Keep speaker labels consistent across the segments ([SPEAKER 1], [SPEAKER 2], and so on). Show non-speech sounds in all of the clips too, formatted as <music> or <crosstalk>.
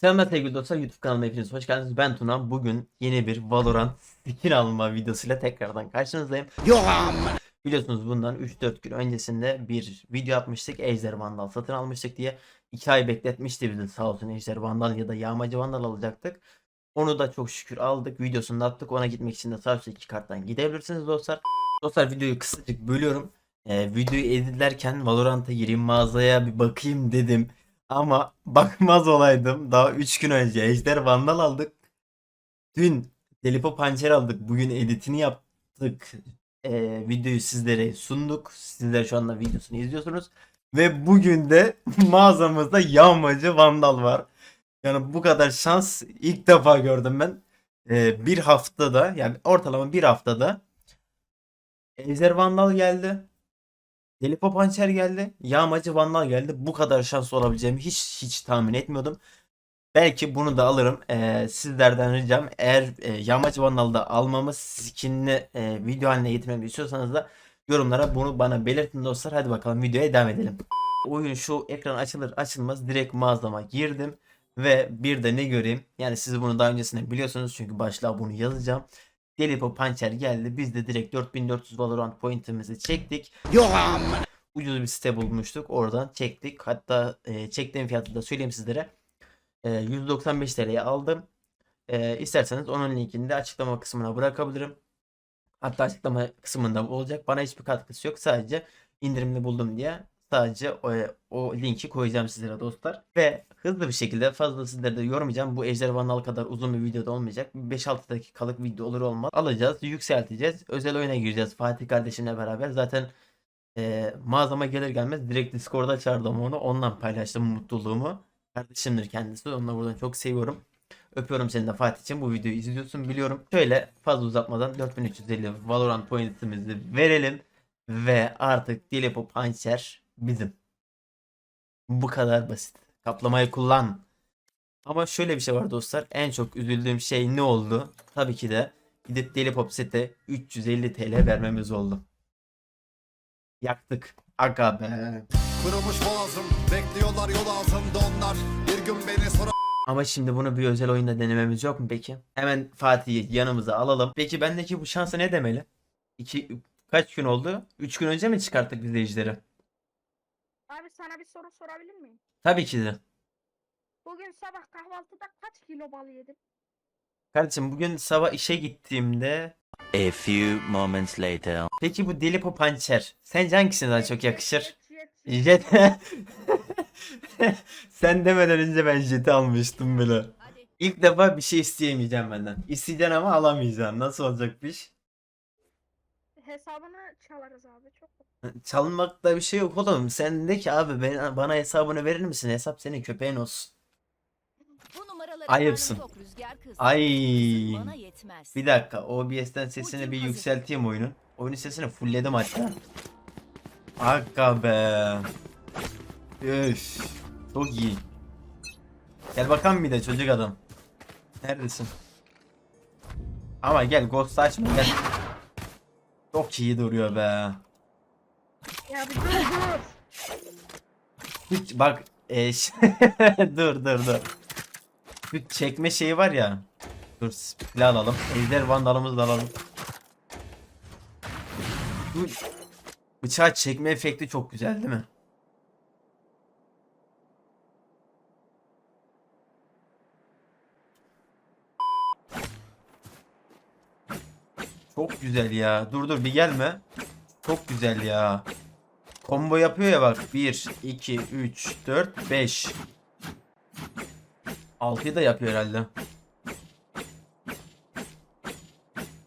[SPEAKER 1] Selamlar sevgili dostlar YouTube kanalıma hepiniz hoş geldiniz. Ben Tuna. Bugün yeni bir Valorant skin alma videosuyla tekrardan karşınızdayım. Biliyorsunuz bundan 3-4 gün öncesinde bir video yapmıştık. Ejder Vandal satın almıştık diye. 2 ay bekletmişti bizi sağ olsun Ejder Vandal ya da Yağmacı Vandal alacaktık. Onu da çok şükür aldık. Videosunu da attık. Ona gitmek için de sağ üstteki iki karttan gidebilirsiniz dostlar. Dostlar videoyu kısacık bölüyorum. Ee, videoyu editlerken Valorant'a gireyim mağazaya bir bakayım dedim. Ama <laughs> bakmaz olaydım. Daha 3 gün önce Ejder Vandal aldık. Dün Delipo Pançer aldık. Bugün editini yaptık. Ee, videoyu sizlere sunduk. Sizler şu anda videosunu izliyorsunuz. Ve bugün de <laughs> mağazamızda yağmacı Vandal var. Yani bu kadar şans ilk defa gördüm ben. Ee, bir haftada yani ortalama bir haftada Ejder Vandal geldi. Delipo Pançer geldi. Yağmacı Vandal geldi. Bu kadar şanslı olabileceğimi hiç hiç tahmin etmiyordum. Belki bunu da alırım. Ee, sizlerden ricam eğer e, Yağmacı Vandal'da almamı skinini e, video haline getirmemi istiyorsanız da yorumlara bunu bana belirtin dostlar. Hadi bakalım videoya devam edelim. Oyun şu ekran açılır açılmaz direkt mağazama girdim. Ve bir de ne göreyim? Yani siz bunu daha öncesinde biliyorsunuz çünkü başlığa bunu yazacağım. Delipo Pançer geldi. Biz de direkt 4400 Valorant pointimizi çektik. Ucuz bir site bulmuştuk. Oradan çektik. Hatta e, çektiğim fiyatı da söyleyeyim sizlere. E, 195 TL'ye aldım. E, isterseniz onun linkini de açıklama kısmına bırakabilirim. Hatta açıklama kısmında olacak. Bana hiçbir katkısı yok. Sadece indirimli buldum diye sadece o, o linki koyacağım sizlere dostlar. Ve hızlı bir şekilde fazla sizlere de yormayacağım. Bu Ejder Vandal kadar uzun bir videoda olmayacak. 5-6 dakikalık video olur olmaz. Alacağız, yükselteceğiz. Özel oyuna gireceğiz Fatih kardeşimle beraber. Zaten e, mağazama gelir gelmez direkt Discord'a çağırdım onu. Ondan paylaştım mutluluğumu. Kardeşimdir kendisi. Onu buradan çok seviyorum. Öpüyorum seni de Fatih'ciğim. Bu videoyu izliyorsun biliyorum. Şöyle fazla uzatmadan 4350 Valorant pointimizi verelim. Ve artık Delipo Puncher bizim. Bu kadar basit. Kaplamayı kullan. Ama şöyle bir şey var dostlar. En çok üzüldüğüm şey ne oldu? Tabii ki de gidip Delipop sete 350 TL vermemiz oldu. Yaktık. Aga be.
[SPEAKER 2] Kırılmış boğazım Bekliyorlar yol altında onlar Bir gün beni sonra
[SPEAKER 1] Ama şimdi bunu bir özel oyunda denememiz yok mu peki? Hemen Fatih'i yanımıza alalım. Peki bendeki bu şansa ne demeli? İki, kaç gün oldu? 3 gün önce mi çıkarttık?
[SPEAKER 3] Abi sana bir soru sorabilir miyim?
[SPEAKER 1] Tabii ki de.
[SPEAKER 3] Bugün sabah kahvaltıda kaç kilo bal yedin?
[SPEAKER 1] Kardeşim bugün sabah işe gittiğimde
[SPEAKER 4] A few moments later.
[SPEAKER 1] Peki bu Delipo Pançer sence hangisine daha çok yakışır?
[SPEAKER 3] Jet. <laughs>
[SPEAKER 1] Sen demeden önce ben jeti almıştım bile. İlk defa bir şey isteyemeyeceğim benden. İsteyeceksin ama alamayacaksın. Nasıl olacak bir iş?
[SPEAKER 3] Hesabını çalarız abi çok.
[SPEAKER 1] Çalmakta bir şey yok oğlum. Sen de ki abi ben, bana hesabını verir misin? Hesap senin köpeğin olsun.
[SPEAKER 5] Bu numaraları
[SPEAKER 1] Ayıpsın.
[SPEAKER 5] karnım tok rüzgar kız.
[SPEAKER 1] Ay.
[SPEAKER 5] Kızım Bana yetmez.
[SPEAKER 1] Bir dakika OBS'ten sesini bir
[SPEAKER 5] hazır.
[SPEAKER 1] yükselteyim oyunun. Oyunun sesini fullledim hatta. Aga be. Üf. Çok iyi. Gel bakalım bir de çocuk adam. Neredesin? Ama gel ghost açma gel. Çok iyi duruyor be.
[SPEAKER 3] Ya bir dur dur.
[SPEAKER 1] Hiç bak e, <laughs> dur dur dur. Şu çekme şeyi var ya. Dur silah alalım. Ejder vandalımızı da alalım. Bu bıçağı çekme efekti çok güzel değil mi? Çok güzel ya. Dur dur bir gelme. Çok güzel ya. Combo yapıyor ya bak. 1, 2, 3, 4, 5. 6'yı da yapıyor herhalde.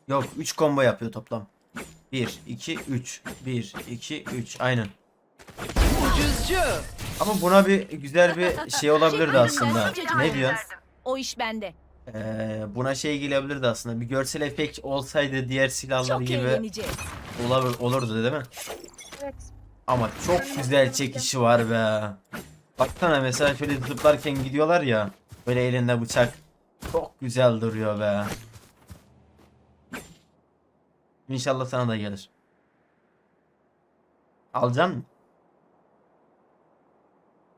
[SPEAKER 1] Yok 3 combo yapıyor toplam. 1, 2, 3. 1, 2, 3. Aynen. Ama buna bir güzel bir şey olabilirdi aslında. Ne diyorsun?
[SPEAKER 5] O iş bende.
[SPEAKER 1] Ee, buna şey gelebilirdi aslında. Bir görsel efekt olsaydı diğer silahlar
[SPEAKER 5] Çok
[SPEAKER 1] gibi
[SPEAKER 5] eğleneceğiz.
[SPEAKER 1] olabilir, olurdu değil mi?
[SPEAKER 3] Evet.
[SPEAKER 1] Ama çok güzel çekişi var be. Baksana mesela şöyle zıplarken gidiyorlar ya. Böyle elinde bıçak. Çok güzel duruyor be. İnşallah sana da gelir. Alacaksın mı?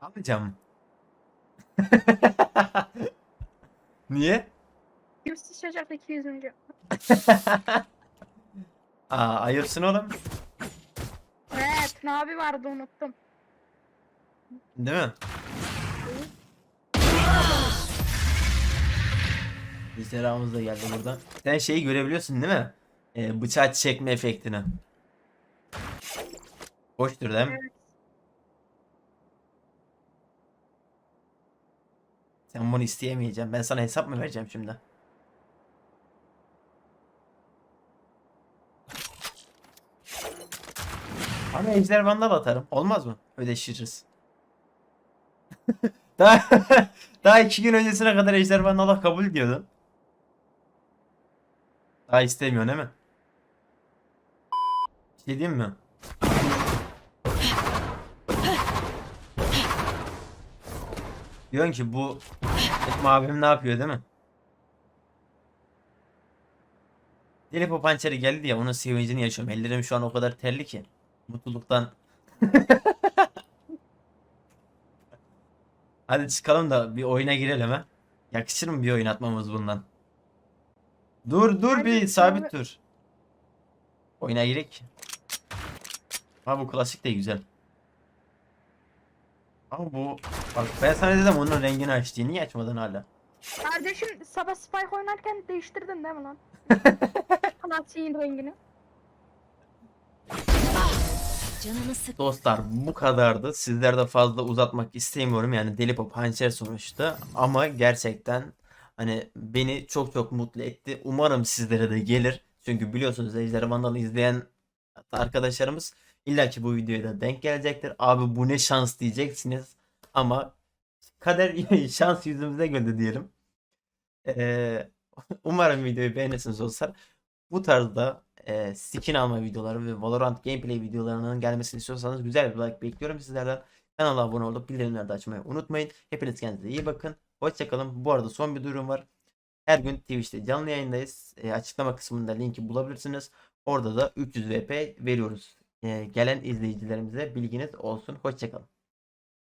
[SPEAKER 1] Alacağım. <laughs> Niye?
[SPEAKER 3] Yüz sıçacak <laughs> 200.
[SPEAKER 1] Aa ayıpsın oğlum.
[SPEAKER 3] Evet abi vardı unuttum.
[SPEAKER 1] Değil mi? Ejderhamız da geldi buradan. Sen şeyi görebiliyorsun değil mi? Ee, bıçağı çekme efektini. Hoştur değil mi?
[SPEAKER 3] Evet.
[SPEAKER 1] Sen bunu isteyemeyeceğim. Ben sana hesap mı vereceğim şimdi? Ama ejder atarım. Olmaz mı? Ödeşiriz. <laughs> daha, <laughs> daha iki gün öncesine kadar ejder kabul diyordun. Daha istemiyorsun değil mi? Bir şey diyeyim mi? Diyorsun ki bu Etme abim ne yapıyor değil mi? Deli Pop hançeri geldi ya onun sevincini yaşıyorum. Ellerim şu an o kadar terli ki. Mutluluktan. <laughs> Hadi çıkalım da bir oyuna girelim ha. Yakışır mı bir oyun atmamız bundan? Dur dur bir sabit
[SPEAKER 3] abi.
[SPEAKER 1] dur. Oyuna girek. Ha bu klasik de güzel. Ama bu bak ben sana dedim onun rengini aç diye. Niye açmadın hala?
[SPEAKER 3] Kardeşim sabah Spike oynarken değiştirdin değil mi lan? <laughs> Klasiğin rengini.
[SPEAKER 5] Canını sık.
[SPEAKER 1] Dostlar bu kadardı. Sizler de fazla uzatmak istemiyorum. Yani Deli Pop hançer sonuçta. Ama gerçekten hani beni çok çok mutlu etti. Umarım sizlere de gelir. Çünkü biliyorsunuz Ejder Vandal'ı izleyen arkadaşlarımız illa ki bu videoya da denk gelecektir. Abi bu ne şans diyeceksiniz. Ama kader <laughs> şans yüzümüze güldü diyelim. Ee, <laughs> umarım videoyu beğenirsiniz dostlar. Bu tarzda e, skin alma videoları ve Valorant gameplay videolarının gelmesini istiyorsanız güzel bir like bekliyorum sizlerden. Kanala abone olup bildirimleri de açmayı unutmayın. Hepiniz kendinize iyi bakın. Hoşçakalın. Bu arada son bir durum var. Her gün Twitch'te canlı yayındayız. E, açıklama kısmında linki bulabilirsiniz. Orada da 300 VP veriyoruz. E, gelen izleyicilerimize bilginiz olsun. Hoşçakalın.